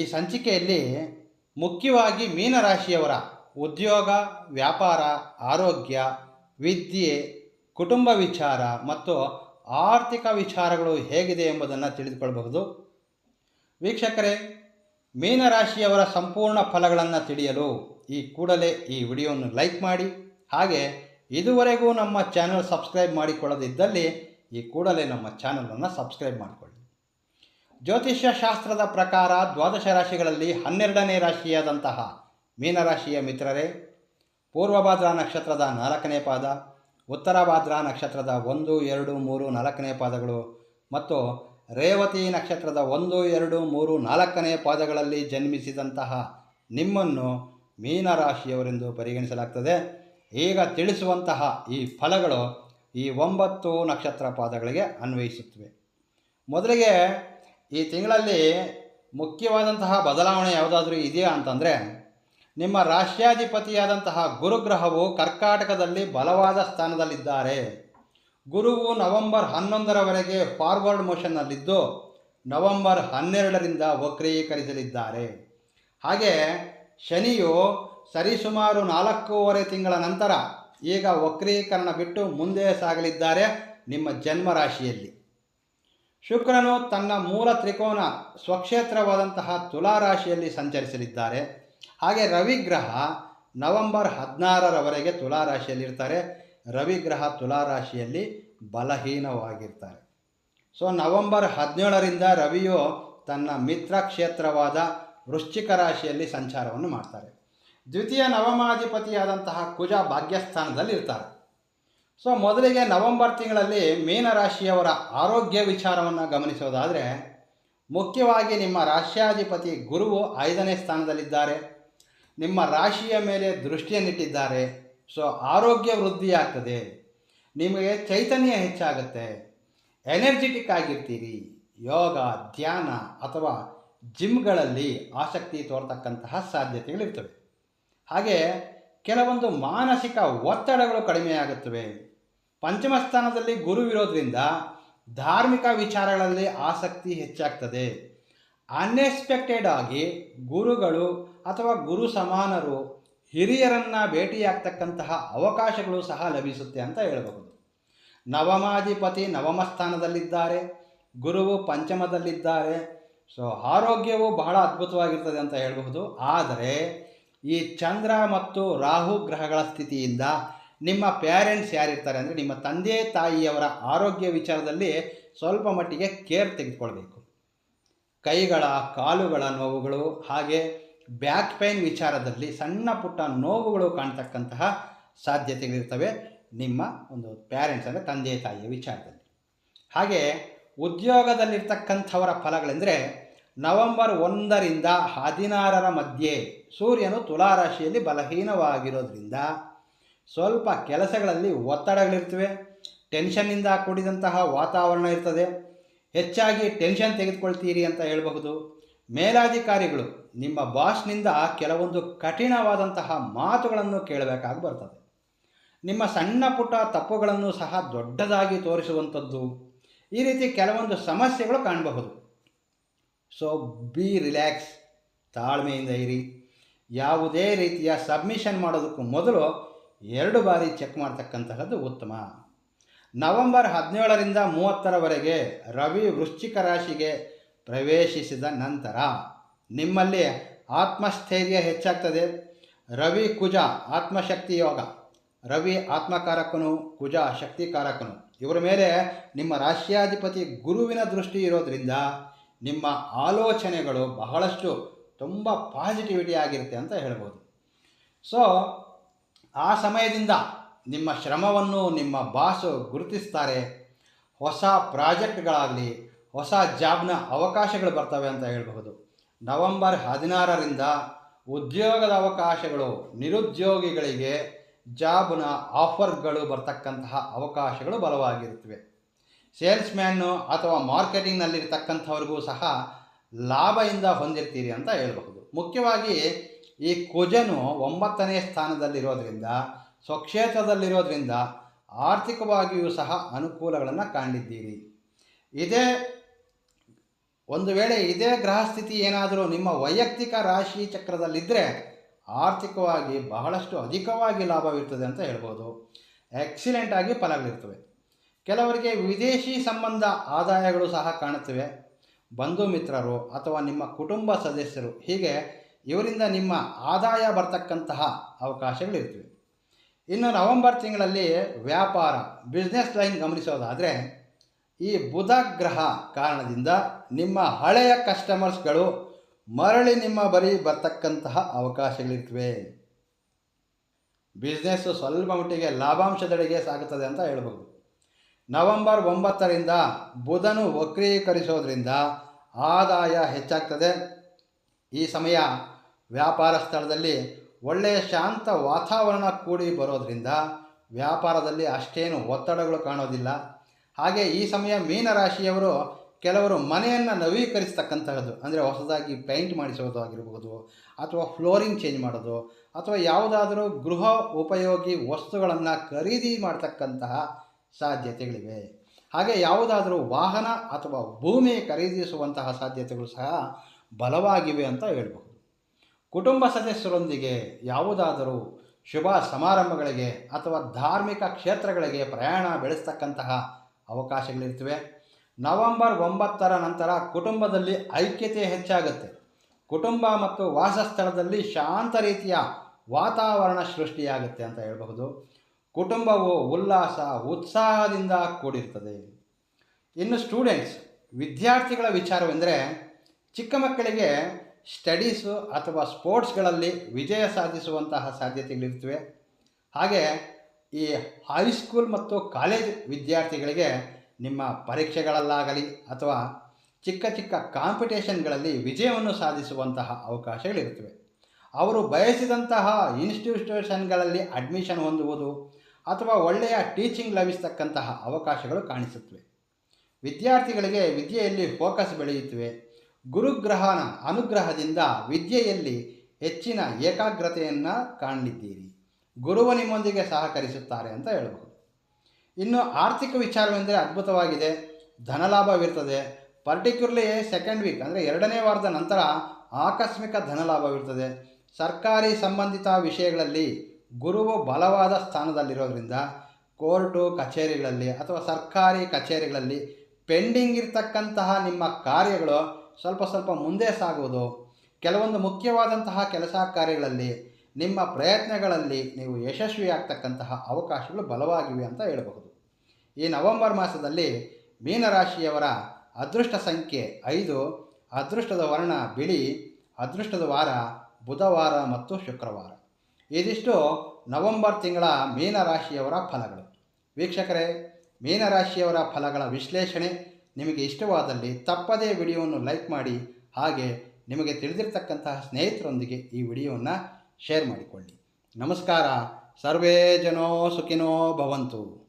ಈ ಸಂಚಿಕೆಯಲ್ಲಿ ಮುಖ್ಯವಾಗಿ ಮೀನರಾಶಿಯವರ ಉದ್ಯೋಗ, ವ್ಯಾಪಾರ, ಆರೋಗ್ಯ, ವಿದ್ಯೆ, ಕುಟುಂಬ ವಿಚಾರ ಮತ್ತು ಆರ್ಥಿಕ ವಿಚಾರಗಳು ಹೇಗಿದೆ ಎಂಬುದನ್ನು ತಿಳಿದುಕೊಳ್ಳಬಹುದು. ವೀಕ್ಷಕರೇ, ಮೀನರಾಶಿಯವರ ಸಂಪೂರ್ಣ ಫಲಗಳನ್ನು ತಿಳಿಯಲು ಈ ಕೂಡಲೇ ಈ ವಿಡಿಯೋವನ್ನು ಲೈಕ್ ಮಾಡಿ, ಹಾಗೆ ಇದುವರೆಗೂ ನಮ್ಮ ಚಾನಲ್ ಸಬ್ಸ್ಕ್ರೈಬ್ ಮಾಡಿಕೊಳ್ಳದಿದ್ದಲ್ಲಿ ಈ ಕೂಡಲೇ ನಮ್ಮ ಚಾನಲನ್ನು ಸಬ್ಸ್ಕ್ರೈಬ್ ಮಾಡಿಕೊಳ್ಳಿ. ಜ್ಯೋತಿಷ್ಯ ಶಾಸ್ತ್ರದ ಪ್ರಕಾರ ದ್ವಾದಶ ರಾಶಿಗಳಲ್ಲಿ ಹನ್ನೆರಡನೇ ರಾಶಿಯಾದಂತಹ ಮೀನರಾಶಿಯ ಮಿತ್ರರೇ, ಪೂರ್ವಭಾದ್ರಾ ನಕ್ಷತ್ರದ ನಾಲ್ಕನೇ ಪಾದ ಉತ್ತರ ಭಾದ್ರಾ ನಕ್ಷತ್ರದ ಒಂದು, ಎರಡು, ಮೂರು, ನಾಲ್ಕನೇ ಪಾದಗಳು ಮತ್ತು ರೇವತಿ ನಕ್ಷತ್ರದ ಒಂದು, ಎರಡು, ಮೂರು, ನಾಲ್ಕನೇ ಪಾದಗಳಲ್ಲಿ ಜನ್ಮಿಸಿದಂತಹ ನಿಮ್ಮನ್ನು ಮೀನರಾಶಿಯವರೆಂದು ಪರಿಗಣಿಸಲಾಗ್ತದೆ. ಈಗ ತಿಳಿಸುವಂತಹ ಈ ಫಲಗಳು ಈ ಒಂಬತ್ತು ನಕ್ಷತ್ರ ಪಾದಗಳಿಗೆ ಅನ್ವಯಿಸುತ್ತವೆ. ಮೊದಲಿಗೆ ಈ ತಿಂಗಳಲ್ಲಿ ಮುಖ್ಯವಾದಂತಹ ಬದಲಾವಣೆ ಯಾವುದಾದ್ರೂ ಇದೆಯಾ ಅಂತಂದರೆ, ನಿಮ್ಮ ರಾಷ್ಟ್ರಾಧಿಪತಿಯಾದಂತಹ ಗುರುಗ್ರಹವು ಕರ್ಕಾಟಕದಲ್ಲಿ ಬಲವಾದ ಸ್ಥಾನದಲ್ಲಿದ್ದಾರೆ. ಗುರುವು ನವೆಂಬರ್ ಹನ್ನೊಂದರವರೆಗೆ ಫಾರ್ವರ್ಡ್ ಮೋಷನ್ನಲ್ಲಿದ್ದು, ನವೆಂಬರ್ ಹನ್ನೆರಡರಿಂದ ವಕ್ರೀಕರಿಸಲಿದ್ದಾರೆ. ಹಾಗೆ ಶನಿಯು ಸರಿಸುಮಾರು ನಾಲ್ಕೂವರೆ ತಿಂಗಳ ನಂತರ ಈಗ ವಕ್ರೀಕರಣ ಬಿಟ್ಟು ಮುಂದೆ ಸಾಗಲಿದ್ದಾರೆ ನಿಮ್ಮ ಜನ್ಮ ರಾಶಿಯಲ್ಲಿ ಶುಕ್ರನು ತನ್ನ ಮೂಲ ತ್ರಿಕೋನ ಸ್ವಕ್ಷೇತ್ರವಾದಂತಹ ತುಲಾ ರಾಶಿಯಲ್ಲಿ ಸಂಚರಿಸಲಿದ್ದಾರೆ. ಹಾಗೆ ರವಿಗ್ರಹ ನವೆಂಬರ್ ಹದಿನಾರರವರೆಗೆ ತುಲಾ ರಾಶಿಯಲ್ಲಿರ್ತಾರೆ ರವಿಗ್ರಹ ತುಲಾ ರಾಶಿಯಲ್ಲಿ ಬಲಹೀನವಾಗಿರ್ತಾರೆ. ಸೊ, ನವೆಂಬರ್ ಹದಿನೇಳರಿಂದ ರವಿಯು ತನ್ನ ಮಿತ್ರ ಕ್ಷೇತ್ರವಾದ ವೃಶ್ಚಿಕ ರಾಶಿಯಲ್ಲಿ ಸಂಚಾರವನ್ನು ಮಾಡ್ತಾರೆ. ದ್ವಿತೀಯ ನವಮಾಧಿಪತಿಯಾದಂತಹ ಕುಜ ಭಾಗ್ಯಸ್ಥಾನದಲ್ಲಿ ಇರ್ತಾರೆ ಸೊ ಮೊದಲಿಗೆ ನವೆಂಬರ್ ತಿಂಗಳಲ್ಲಿ ಮೀನರಾಶಿಯವರ ಆರೋಗ್ಯ ವಿಚಾರವನ್ನು ಗಮನಿಸೋದಾದರೆ, ಮುಖ್ಯವಾಗಿ ನಿಮ್ಮ ರಾಶ್ಯಾಧಿಪತಿ ಗುರುವು ಐದನೇ ಸ್ಥಾನದಲ್ಲಿದ್ದಾರೆ. ನಿಮ್ಮ ರಾಶಿಯ ಮೇಲೆ ದೃಷ್ಟಿಯನ್ನಿಟ್ಟಿದ್ದಾರೆ. ಸೊ ಆರೋಗ್ಯ ವೃದ್ಧಿಯಾಗ್ತದೆ ನಿಮಗೆ ಚೈತನ್ಯ ಹೆಚ್ಚಾಗುತ್ತೆ. ಎನರ್ಜೆಟಿಕ್ ಆಗಿರ್ತೀರಿ. ಯೋಗ, ಧ್ಯಾನ ಅಥವಾ ಜಿಮ್ಗಳಲ್ಲಿ ಆಸಕ್ತಿ ತೋರ್ತಕ್ಕಂತಹ ಸಾಧ್ಯತೆಗಳಿರ್ತವೆ. ಹಾಗೆ ಕೆಲವೊಂದು ಮಾನಸಿಕ ಒತ್ತಡಗಳು ಕಡಿಮೆಯಾಗುತ್ತವೆ. ಪಂಚಮ ಸ್ಥಾನದಲ್ಲಿ ಗುರು ಇರೋದ್ರಿಂದ ಧಾರ್ಮಿಕ ವಿಚಾರಗಳಲ್ಲಿ ಆಸಕ್ತಿ ಹೆಚ್ಚಾಗ್ತದೆ. ಅನ್ಎಕ್ಸ್ಪೆಕ್ಟೆಡ್ ಆಗಿ ಗುರುಗಳು ಅಥವಾ ಗುರು ಸಮಾನರು ಹಿರಿಯರನ್ನು ಭೇಟಿಯಾಗ್ತಕ್ಕಂತಹ ಅವಕಾಶಗಳು ಸಹ ಲಭಿಸುತ್ತೆ ಅಂತ ಹೇಳಬಹುದು. ನವಮಾಧಿಪತಿ ನವಮ ಸ್ಥಾನದಲ್ಲಿದ್ದಾರೆ, ಗುರುವು ಪಂಚಮದಲ್ಲಿದ್ದಾರೆ. ಸೊ, ಆರೋಗ್ಯವು ಬಹಳ ಅದ್ಭುತವಾಗಿರ್ತದೆ ಅಂತ ಹೇಳಬಹುದು. ಆದರೆ ಈ ಚಂದ್ರ ಮತ್ತು ರಾಹು ಗ್ರಹಗಳ ಸ್ಥಿತಿಯಿಂದ ನಿಮ್ಮ ಪ್ಯಾರೆಂಟ್ಸ್ ಯಾರಿರ್ತಾರೆ ಅಂದರೆ ನಿಮ್ಮ ತಂದೆ, ತಾಯಿಯವರ ಆರೋಗ್ಯ ವಿಚಾರದಲ್ಲಿ ಸ್ವಲ್ಪ ಮಟ್ಟಿಗೆ ಕೇರ್ ತೆಗೆದುಕೊಳ್ಬೇಕು. ಕೈಗಳ, ಕಾಲುಗಳ ನೋವುಗಳು ಹಾಗೆ ಬ್ಯಾಕ್ ಪೈನ್ ವಿಚಾರದಲ್ಲಿ ಸಣ್ಣ ಪುಟ್ಟ ನೋವುಗಳು ಕಾಣ್ತಕ್ಕಂತಹ ಸಾಧ್ಯತೆಗಳಿರ್ತವೆ ನಿಮ್ಮ ಒಂದು ಪ್ಯಾರೆಂಟ್ಸ್ ಅಂದರೆ ತಂದೆ, ತಾಯಿಯ ವಿಚಾರದಲ್ಲಿ. ಹಾಗೆ ಉದ್ಯೋಗದಲ್ಲಿರ್ತಕ್ಕಂಥವರ ಫಲಗಳೆಂದರೆ ನವೆಂಬರ್ ಒಂದರಿಂದ ಹದಿನಾರರ ಮಧ್ಯೆ ಸೂರ್ಯನು ತುಲಾರಾಶಿಯಲ್ಲಿ ಬಲಹೀನವಾಗಿರೋದ್ರಿಂದ ಸ್ವಲ್ಪ ಕೆಲಸಗಳಲ್ಲಿ ಒತ್ತಡಗಳಿರ್ತವೆ ಟೆನ್ಷನ್ನಿಂದ ಕೂಡಿದಂತಹ ವಾತಾವರಣ ಇರ್ತದೆ. ಹೆಚ್ಚಾಗಿ ಟೆನ್ಷನ್ ತೆಗೆದುಕೊಳ್ತೀರಿ ಅಂತ ಹೇಳಬಹುದು. ಮೇಲಾಧಿಕಾರಿಗಳು ನಿಮ್ಮ ಬಾಸ್ನಿಂದ ಕೆಲವೊಂದು ಕಠಿಣವಾದಂತಹ ಮಾತುಗಳನ್ನು ಕೇಳಬೇಕಾಗಿ ಬರ್ತದೆ. ನಿಮ್ಮ ಸಣ್ಣ ಪುಟ್ಟ ತಪ್ಪುಗಳನ್ನು ಸಹ ದೊಡ್ಡದಾಗಿ ತೋರಿಸುವಂಥದ್ದು ಈ ರೀತಿ ಕೆಲವೊಂದು ಸಮಸ್ಯೆಗಳು ಕಾಣಬಹುದು. ಸೊ ಬಿ ರಿಲ್ಯಾಕ್ಸ್ ತಾಳ್ಮೆಯಿಂದ ಇರಿ. ಯಾವುದೇ ರೀತಿಯ ಸಬ್ಮಿಷನ್ ಮಾಡೋದಕ್ಕೂ ಮೊದಲು ಎರಡು ಬಾರಿ ಚೆಕ್ ಮಾಡ್ತಕ್ಕಂತಹದ್ದು ಉತ್ತಮ. ನವೆಂಬರ್ ಹದಿನೇಳರಿಂದ ಮೂವತ್ತರವರೆಗೆ ರವಿ ವೃಶ್ಚಿಕ ರಾಶಿಗೆ ಪ್ರವೇಶಿಸಿದ ನಂತರ ನಿಮ್ಮಲ್ಲಿ ಆತ್ಮಸ್ಥೈರ್ಯ ಹೆಚ್ಚಾಗ್ತದೆ. ರವಿ ಕುಜ ಆತ್ಮಶಕ್ತಿ ಯೋಗ, ರವಿ ಆತ್ಮಕಾರಕನು, ಕುಜ ಶಕ್ತಿಕಾರಕನು. ಇವರ ಮೇಲೆ ನಿಮ್ಮ ರಾಷ್ಟ್ರಾಧಿಪತಿ ಗುರುವಿನ ದೃಷ್ಟಿ ಇರೋದ್ರಿಂದ ನಿಮ್ಮ ಆಲೋಚನೆಗಳು ಬಹಳಷ್ಟು ತುಂಬ ಪಾಸಿಟಿವಿಟಿ ಆಗಿರುತ್ತೆ ಅಂತ ಹೇಳ್ಬೋದು. ಸೊ ಆ ಸಮಯದಿಂದ ನಿಮ್ಮ ಶ್ರಮವನ್ನು ನಿಮ್ಮ ಬಾಸು ಗುರುತಿಸ್ತಾರೆ. ಹೊಸ ಪ್ರಾಜೆಕ್ಟ್ಗಳಾಗಲಿ, ಹೊಸ ಜಾಬ್ನ ಅವಕಾಶಗಳು ಬರ್ತವೆ ಅಂತ ಹೇಳಬಹುದು. ನವೆಂಬರ್ ಹದಿನಾರರಿಂದ ಉದ್ಯೋಗದ ಅವಕಾಶಗಳು, ನಿರುದ್ಯೋಗಿಗಳಿಗೆ ಜಾಬ್ನ ಆಫರ್ಗಳು ಬರ್ತಕ್ಕಂತಹ ಅವಕಾಶಗಳು ಬಲವಾಗಿರುತ್ತವೆ. ಸೇಲ್ಸ್ಮ್ಯಾನು ಅಥವಾ ಮಾರ್ಕೆಟಿಂಗ್ನಲ್ಲಿರ್ತಕ್ಕಂಥವ್ರಿಗೂ ಸಹ ಲಾಭದಿಂದ ಹೊಂದಿರ್ತೀರಿ ಅಂತ ಹೇಳಬಹುದು. ಮುಖ್ಯವಾಗಿ ಈ ಕುಜನು ಒಂಬತ್ತನೇ ಸ್ಥಾನದಲ್ಲಿರೋದ್ರಿಂದ, ಸ್ವಕ್ಷೇತ್ರದಲ್ಲಿರೋದ್ರಿಂದ ಆರ್ಥಿಕವಾಗಿಯೂ ಸಹ ಅನುಕೂಲಗಳನ್ನು ಕಾಣಿದ್ದೀರಿ ಇದೇ ಒಂದು ವೇಳೆ ಇದೇ ಗ್ರಹ ಸ್ಥಿತಿ ಏನಾದರೂ ನಿಮ್ಮ ವೈಯಕ್ತಿಕ ರಾಶಿ ಚಕ್ರದಲ್ಲಿದ್ದರೆ ಆರ್ಥಿಕವಾಗಿ ಬಹಳಷ್ಟು ಅಧಿಕವಾಗಿ ಲಾಭವಿರ್ತದೆ ಅಂತ ಹೇಳ್ಬೋದು. ಆಗಿ ಫಲಗಳಿರ್ತವೆ. ಕೆಲವರಿಗೆ ವಿದೇಶಿ ಸಂಬಂಧ ಆದಾಯಗಳು ಸಹ ಕಾಣುತ್ತವೆ. ಬಂಧು ಮಿತ್ರರು ಅಥವಾ ನಿಮ್ಮ ಕುಟುಂಬ ಸದಸ್ಯರು, ಹೀಗೆ ಇವರಿಂದ ನಿಮ್ಮ ಆದಾಯ ಬರ್ತಕ್ಕಂತಹ ಅವಕಾಶಗಳಿರ್ತವೆ ಇನ್ನು ನವೆಂಬರ್ ತಿಂಗಳಲ್ಲಿ ವ್ಯಾಪಾರ ಬಿಸ್ನೆಸ್ ಲೈನ್ ಗಮನಿಸೋದಾದರೆ, ಈ ಬುಧ ಗ್ರಹ ಕಾರಣದಿಂದ ನಿಮ್ಮ ಹಳೆಯ ಕಸ್ಟಮರ್ಸ್ಗಳು ಮರಳಿ ನಿಮ್ಮ ಬಳಿ ಬರ್ತಕ್ಕಂತಹ ಅವಕಾಶಗಳಿರ್ತವೆ ಬಿಸ್ನೆಸ್ಸು ಸ್ವಲ್ಪ ಮಟ್ಟಿಗೆ ಲಾಭಾಂಶದೆಡೆಗೆ ಸಾಗುತ್ತದೆ ಅಂತ ಹೇಳ್ಬೋದು. ನವೆಂಬರ್ ಒಂಬತ್ತರಿಂದ ಬುಧನು ವಕ್ರೀಕರಿಸೋದ್ರಿಂದ ಆದಾಯ ಹೆಚ್ಚಾಗ್ತದೆ. ಈ ಸಮಯ ವ್ಯಾಪಾರ ಸ್ಥಳದಲ್ಲಿ ಒಳ್ಳೆಯ ಶಾಂತ ವಾತಾವರಣ ಕೂಡಿ ಬರೋದರಿಂದ ವ್ಯಾಪಾರದಲ್ಲಿ ಅಷ್ಟೇನು ಒತ್ತಡಗಳು ಕಾಣೋದಿಲ್ಲ. ಹಾಗೆ ಈ ಸಮಯ ಮೀನರಾಶಿಯವರು ಕೆಲವರು ಮನೆಯನ್ನು ನವೀಕರಿಸ್ತಕ್ಕಂತಹದ್ದು. ಅಂದರೆ ಹೊಸದಾಗಿ ಪೇಂಟ್ ಮಾಡಿಸೋದು ಆಗಿರಬಹುದು ಅಥವಾ ಫ್ಲೋರಿಂಗ್ ಚೇಂಜ್ ಮಾಡೋದು, ಅಥವಾ ಯಾವುದಾದರೂ ಗೃಹ ಉಪಯೋಗಿ ವಸ್ತುಗಳನ್ನು ಖರೀದಿ ಮಾಡ್ತಕ್ಕಂತಹ ಸಾಧ್ಯತೆಗಳಿವೆ. ಹಾಗೆ ಯಾವುದಾದರೂ ವಾಹನ ಅಥವಾ ಭೂಮಿ ಖರೀದಿಸುವಂತಹ ಸಾಧ್ಯತೆಗಳು ಸಹ ಬಲವಾಗಿವೆ ಅಂತ ಹೇಳ್ಬಹುದು. ಕುಟುಂಬ ಸದಸ್ಯರೊಂದಿಗೆ ಯಾವುದಾದರೂ ಶುಭ ಸಮಾರಂಭಗಳಿಗೆ ಅಥವಾ ಧಾರ್ಮಿಕ ಕ್ಷೇತ್ರಗಳಿಗೆ ಪ್ರಯಾಣ ಬೆಳೆಸ್ತಕ್ಕಂತಹ ಅವಕಾಶಗಳಿರ್ತವೆ ನವೆಂಬರ್ ಒಂಬತ್ತರ ನಂತರ ಕುಟುಂಬದಲ್ಲಿ ಐಕ್ಯತೆ ಹೆಚ್ಚಾಗುತ್ತೆ. ಕುಟುಂಬ ಮತ್ತು ವಾಸಸ್ಥಳದಲ್ಲಿ ಶಾಂತ ರೀತಿಯ ವಾತಾವರಣ ಸೃಷ್ಟಿಯಾಗುತ್ತೆ ಅಂತ ಹೇಳಬಹುದು. ಕುಟುಂಬವು ಉಲ್ಲಾಸ, ಉತ್ಸಾಹದಿಂದ ಕೂಡಿರ್ತದೆ ಇನ್ನು ಸ್ಟೂಡೆಂಟ್ಸ್, ವಿದ್ಯಾರ್ಥಿಗಳ ವಿಚಾರವೆಂದರೆ ಚಿಕ್ಕ ಮಕ್ಕಳಿಗೆ ಸ್ಟಡೀಸು ಅಥವಾ ಸ್ಪೋರ್ಟ್ಸ್ಗಳಲ್ಲಿ ವಿಜಯ ಸಾಧಿಸುವಂತಹ ಸಾಧ್ಯತೆಗಳಿರ್ತವೆ ಹಾಗೆ ಈ ಹೈಸ್ಕೂಲ್ ಮತ್ತು ಕಾಲೇಜ್ ವಿದ್ಯಾರ್ಥಿಗಳಿಗೆ ನಿಮ್ಮ ಪರೀಕ್ಷೆಗಳಲ್ಲಾಗಲಿ ಅಥವಾ ಚಿಕ್ಕ ಚಿಕ್ಕ ಕಾಂಪಿಟೇಷನ್ಗಳಲ್ಲಿ ವಿಜಯವನ್ನು ಸಾಧಿಸುವಂತಹ ಅವಕಾಶಗಳಿರ್ತವೆ ಅವರು ಬಯಸಿದಂತಹ ಇನ್ಸ್ಟಿಟ್ಯೂಷನ್ಗಳಲ್ಲಿ ಅಡ್ಮಿಷನ್ ಹೊಂದುವುದು ಅಥವಾ ಒಳ್ಳೆಯ ಟೀಚಿಂಗ್ ಲಭಿಸ್ತಕ್ಕಂತಹ ಅವಕಾಶಗಳು ಕಾಣಿಸುತ್ತವೆ. ವಿದ್ಯಾರ್ಥಿಗಳಿಗೆ ವಿದ್ಯೆಯಲ್ಲಿ ಫೋಕಸ್ ಬೆಳೆಯುತ್ತವೆ. ಗುರುಗ್ರಹನ ಅನುಗ್ರಹದಿಂದ ವಿದ್ಯೆಯಲ್ಲಿ ಹೆಚ್ಚಿನ ಏಕಾಗ್ರತೆಯನ್ನು ಕಾಣಿದ್ದೀರಿ ಗುರುವ ನಿಮ್ಮೊಂದಿಗೆ ಸಹಕರಿಸುತ್ತಾರೆ ಅಂತ ಹೇಳಬಹುದು ಇನ್ನು ಆರ್ಥಿಕ ವಿಚಾರವೆಂದರೆ ಅದ್ಭುತವಾಗಿದೆ. ಧನಲಾಭವಿರ್ತದೆ. ಪರ್ಟಿಕ್ಯುಲರ್ಲಿ ಸೆಕೆಂಡ್ ವೀಕ್ ಅಂದರೆ ಎರಡನೇ ವಾರದ ನಂತರ ಆಕಸ್ಮಿಕ ಧನಲಾಭವಿರ್ತದೆ. ಸರ್ಕಾರಿ ಸಂಬಂಧಿತ ವಿಷಯಗಳಲ್ಲಿ ಗುರುವು ಬಲವಾದ ಸ್ಥಾನದಲ್ಲಿರೋದ್ರಿಂದ ಕೋರ್ಟು, ಕಚೇರಿಗಳಲ್ಲಿ ಅಥವಾ ಸರ್ಕಾರಿ ಕಚೇರಿಗಳಲ್ಲಿ ಪೆಂಡಿಂಗ್ ಇರ್ತಕ್ಕಂತಹ ನಿಮ್ಮ ಕಾರ್ಯಗಳು ಸ್ವಲ್ಪ ಸ್ವಲ್ಪ ಮುಂದೆ ಸಾಗುವುದು. ಕೆಲವೊಂದು ಮುಖ್ಯವಾದಂತಹ ಕೆಲಸ ಕಾರ್ಯಗಳಲ್ಲಿ, ನಿಮ್ಮ ಪ್ರಯತ್ನಗಳಲ್ಲಿ ನೀವು ಯಶಸ್ವಿಯಾಗ್ತಕ್ಕಂತಹ ಅವಕಾಶಗಳು ಬಲವಾಗಿವೆ ಅಂತ ಹೇಳಬಹುದು. ಈ ನವೆಂಬರ್ ಮಾಸದಲ್ಲಿ ಮೀನರಾಶಿಯವರ ಅದೃಷ್ಟ ಸಂಖ್ಯೆ ಐದು, ಅದೃಷ್ಟದ ವರ್ಣ ಬಿಳಿ, ಅದೃಷ್ಟದ ವಾರ ಬುಧವಾರ ಮತ್ತು ಶುಕ್ರವಾರ. ಇದಿಷ್ಟು ನವೆಂಬರ್ ತಿಂಗಳ ಮೀನರಾಶಿಯವರ ಫಲಗಳು. ವೀಕ್ಷಕರೇ, ಮೀನರಾಶಿಯವರ ಫಲಗಳ ವಿಶ್ಲೇಷಣೆ ನಿಮಗೆ ಇಷ್ಟವಾದಲ್ಲಿ ತಪ್ಪದೇ ವಿಡಿಯೋವನ್ನು ಲೈಕ್ ಮಾಡಿ, ಹಾಗೆ ನಿಮಗೆ ತಿಳಿದಿರ್ತಕ್ಕಂತಹ ಸ್ನೇಹಿತರೊಂದಿಗೆ ಈ ವಿಡಿಯೋವನ್ನು ಶೇರ್ ಮಾಡಿಕೊಳ್ಳಿ. ನಮಸ್ಕಾರ, ಸರ್ವೇ ಜನೋ ಸುಖಿನೋ ಭವಂತು.